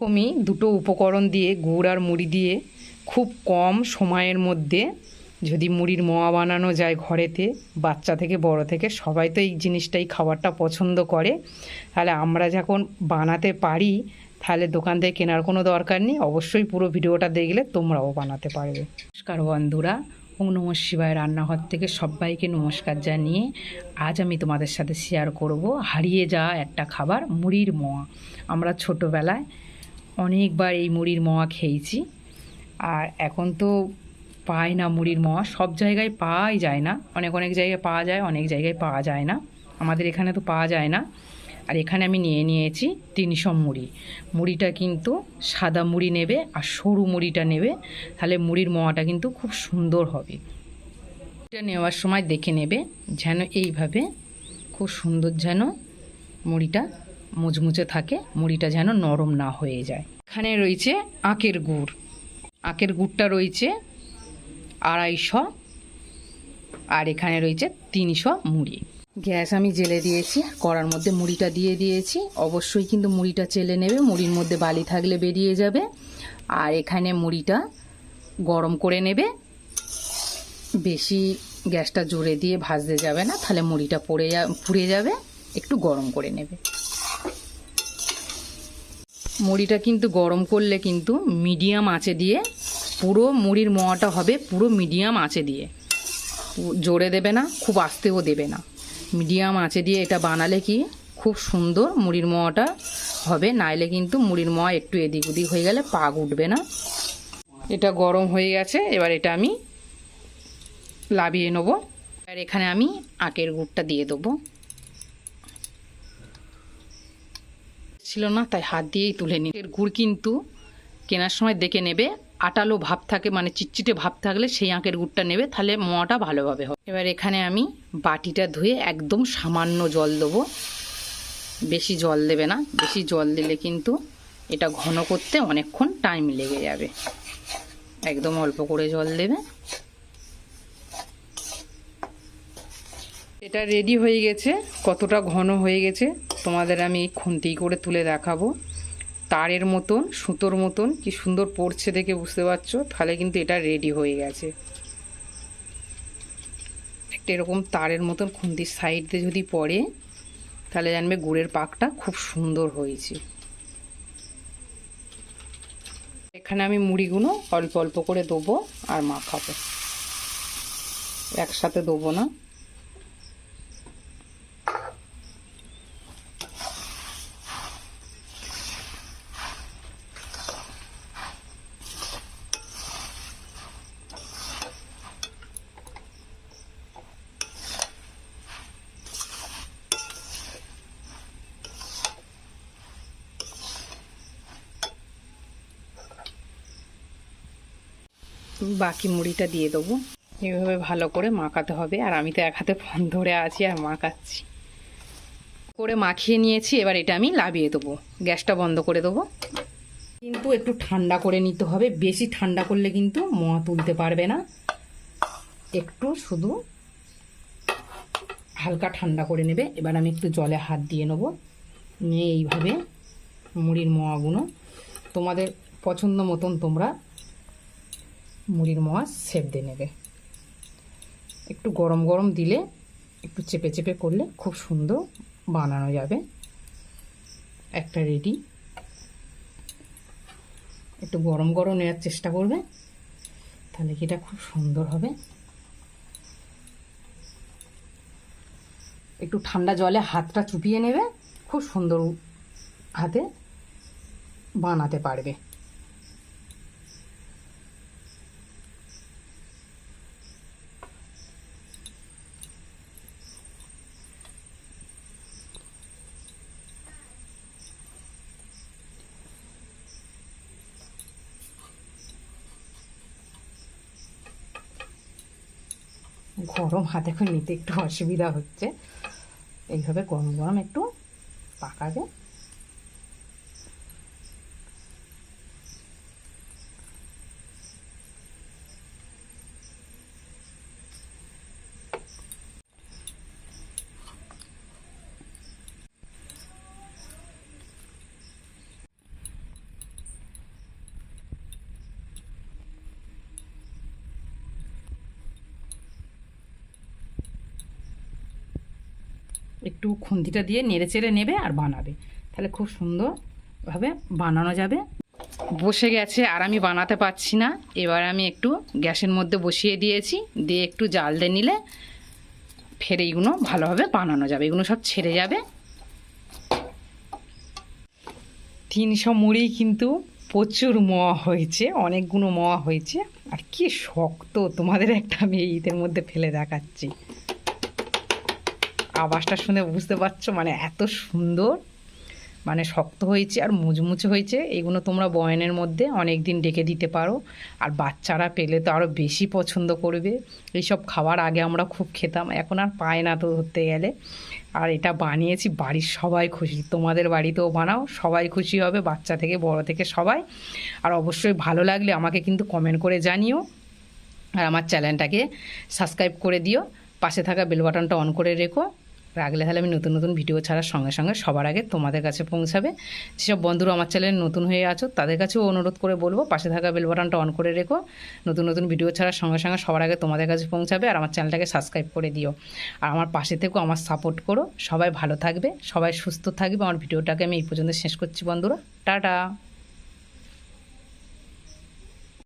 এরকমই দুটো উপকরণ দিয়ে, গুড় আর মুড়ি দিয়ে খুব কম সময়ের মধ্যে যদি মুড়ির মোয়া বানানো যায় ঘরেতে, বাচ্চা থেকে বড় থেকে, সবাই তো এই জিনিসটাই খাবারটা পছন্দ করে। তাহলে আমরা যখন বানাতে পারি, তাহলে দোকান থেকে কেনার কোনো দরকার নেই। অবশ্যই পুরো ভিডিওটা দেখলে তোমরাও বানাতে পারবে। নমস্কার বন্ধুরা ওম নম শিবায় রান্নাঘর থেকে সবাইকে নমস্কার জানিয়ে আজ আমি তোমাদের সাথে শেয়ার করব হারিয়ে যাওয়া একটা খাবার মুড়ির মোয়া। আমরা ছোটোবেলায় অনেকবার এই মুড়ির মোয়া খেয়েছি। আর এখন তো পাই না মুড়ির মোয়া। সব জায়গায় পাওয়াই যায় না। অনেক অনেক জায়গায় পাওয়া যায়, অনেক জায়গায় পাওয়া যায় না। আমাদের এখানে তো পাওয়া যায় না। আর এখানে আমি নিয়ে নিয়েছি তিনশো মুড়ি। মুড়িটা কিন্তু সাদা মুড়ি নেবে আর সরু মুড়িটা নেবে। তাহলে মুড়ির মোয়াটা কিন্তু খুব সুন্দর হবে। এটা নেওয়ার সময় দেখে নেবে যেন এইভাবে খুব সুন্দর যেন মুড়িটা মুচমুচে থাকে, মুড়িটা যেন নরম না হয়ে যায়। এখানে রয়েছে আখের গুড়। আখের গুড়টা রয়েছে আড়াইশো আর এখানে রয়েছে তিনশো মুড়ি। গ্যাস আমি জেলে দিয়েছি, কড়ার মধ্যে মুড়িটা দিয়ে দিয়েছি। অবশ্যই কিন্তু মুড়িটা চেলে নেবে, মুড়ির মধ্যে বালি থাকলে বেরিয়ে যাবে। আর এখানে মুড়িটা গরম করে নেবে। বেশি গ্যাসটা জোরে দিয়ে ভাজতে যাবে না, তাহলে মুড়িটা পড়ে যা পুড়ে যাবে, একটু গরম করে নেবে। মুড়িটা কিন্তু গরম করলে কিন্তু মিডিয়াম আঁচে দিয়ে পুরো মুড়ির মোয়াটা হবে পুরো মিডিয়াম আঁচে দিয়ে। জোরে দেবে না, খুব আস্তেও দেবে না। মিডিয়াম আঁচে দিয়ে এটা বানালে কি খুব সুন্দর মুড়ির মোয়াটা হবে, নাইলে কিন্তু মুড়ির মোয়া একটু এদিক ওদিক হয়ে গেলে পাক উঠবে না। এটা গরম হয়ে গেছে, এবার এটা আমি লাভিয়ে নেব। আর এখানে আমি আখের গুড়টা দিয়ে দেবো। ছিল না, তাই হাত দিয়েই তুলে নিই এর গুড় কিন্তু কেনার সময় দেখে নেবে, আটালো ভাব থাকে মানে চিটচিটে ভাব থাকলে সেই আঁকের গুড়টা নেবে, তাহলে মোয়াটা ভালোভাবে হবে। এবার এখানে আমি বাটিটা ধুয়ে একদম সামান্য জল দেবো। বেশি জল দেবে না, বেশি জল দিলে কিন্তু এটা ঘন করতে অনেকক্ষণ টাইম লেগে যাবে। একদম অল্প করে জল দেবে। এটা রেডি হয়ে গেছে, কতটা ঘন হয়ে গেছে। তোমাদের আমি এই খুন্তি করে তুলে দেখাবো। তারের মতন, সুতোর মতন, কি সুন্দর পড়ছে দেখে বুঝতে পারছ? তাহলে কিন্তু এটা রেডি হয়ে গেছে। একটা এরকম তারের মতন খুন্তির সাইড দিয়ে যদি পড়ে, তাহলে জানবে গুড়ের পাকটা খুব সুন্দর হয়েছে। এখানে আমি মুড়িগুলো অল্প অল্প করে দেবো আর মাখাবো। একসাথে দেবো না। বাকি মুড়িটা দিয়ে দেবো। এভাবে ভালো করে মাখাতে হবে। আর আমি তো এক হাতে ফোন ধরে আছি আর মাখাচ্ছি। করে মাখিয়ে নিয়েছি, এবার এটা আমি লাভিয়ে দেবো। গ্যাসটা বন্ধ করে দেবো। কিন্তু একটু ঠান্ডা করে নিতে হবে। বেশি ঠান্ডা করলে কিন্তু মোয়া তুলতে পারবে না। একটু শুধু হালকা ঠান্ডা করে নেবে। এবার আমি একটু জলে হাত দিয়ে নেব। নিয়ে এইভাবে মুড়ির মোয়াগুলো তোমাদের পছন্দ মতন তোমরা মুড়ির মোয়া সেপ দিয়ে নেবে। একটু গরম গরম দিলে, একটু চেপে চেপে করলে খুব সুন্দর বানানো যাবে। একটা রেডি একটু গরম গরম নেওয়ার চেষ্টা করবে, তাহলে এটা খুব সুন্দর হবে। একটু ঠান্ডা জলে হাতটা চুপিয়ে নেবে, খুব সুন্দর হাতে বানাতে পারবে। গরম হাতে করে নিতে একটু অসুবিধা হচ্ছে। এইভাবে গরম গরম একটু পাকাবে। একটু খুন্তিটা দিয়ে নেড়ে চেড়ে নেবে আর বানাবে। তাহলে খুব সুন্দরভাবে বানানো যাবে। বসে গেছে আর আমি বানাতে পারছি না। এবার আমি একটু গ্যাসের মধ্যে বসিয়ে দিয়েছি। দিয়ে একটু জাল দিয়ে নিলে ফের এইগুলো ভালোভাবে বানানো যাবে। এগুলো সব ছেড়ে যাবে। তিনশো মুড়ি কিন্তু প্রচুর মোয়া হয়েছে, অনেকগুলো মোয়া হয়েছে। আর কি শক্ত তোমাদের একটা আমি ঈদের মধ্যে ফেলে দেখাচ্ছি। আওয়াজটা শুনে বুঝতে পারছ? মানে এত সুন্দর। মানে শক্ত হয়েছে আর মুচমুচে হয়েছে। এগুলো তোমরা বয়নের মধ্যে অনেক দিন ডেকে দিতে পারো। আর বাচ্চারা পেলে তো আরও বেশি পছন্দ করবে। এইসব খাবার আগে আমরা খুব খেতাম। এখন আর পায় না তো ধরতে গেলে। আর এটা বানিয়েছি, বাড়ির সবাই খুশি। তোমাদের বাড়িতেও বানাও, সবাই খুশি হবে, বাচ্চা থেকে, বড় থেকে সবাই। আর অবশ্যই ভালো লাগলে আমাকে কিন্তু কমেন্ট করে জানিও। আর আমার চ্যানেলটাকে সাবস্ক্রাইব করে দিও। পাশে থাকা বেল বাটনটা অন করে রেখো। রাখলে তাহলে আমি নতুন নতুন ভিডিও ছাড়ার সঙ্গে সঙ্গে সবার আগে তোমাদের কাছে পৌঁছাবে। যেসব বন্ধুরা আমার চ্যানেল নতুন হয়ে আছো, তাদের কাছেও অনুরোধ করে বলব, পাশে থাকা বেল বাটনটা অন করে রেখো। নতুন নতুন ভিডিও ছাড়ার সঙ্গে সঙ্গে সবার আগে তোমাদের কাছে পৌঁছাবে আর আমার চ্যানেলটাকে সাবস্ক্রাইব করে দিও। আর আমার পাশে থেকেও আমার সাপোর্ট করো। সবাই ভালো থাকবে, সবাই সুস্থ থাকবে। আমার ভিডিওটাকে আমি এই পর্যন্ত শেষ করছি বন্ধুরা। টাটা!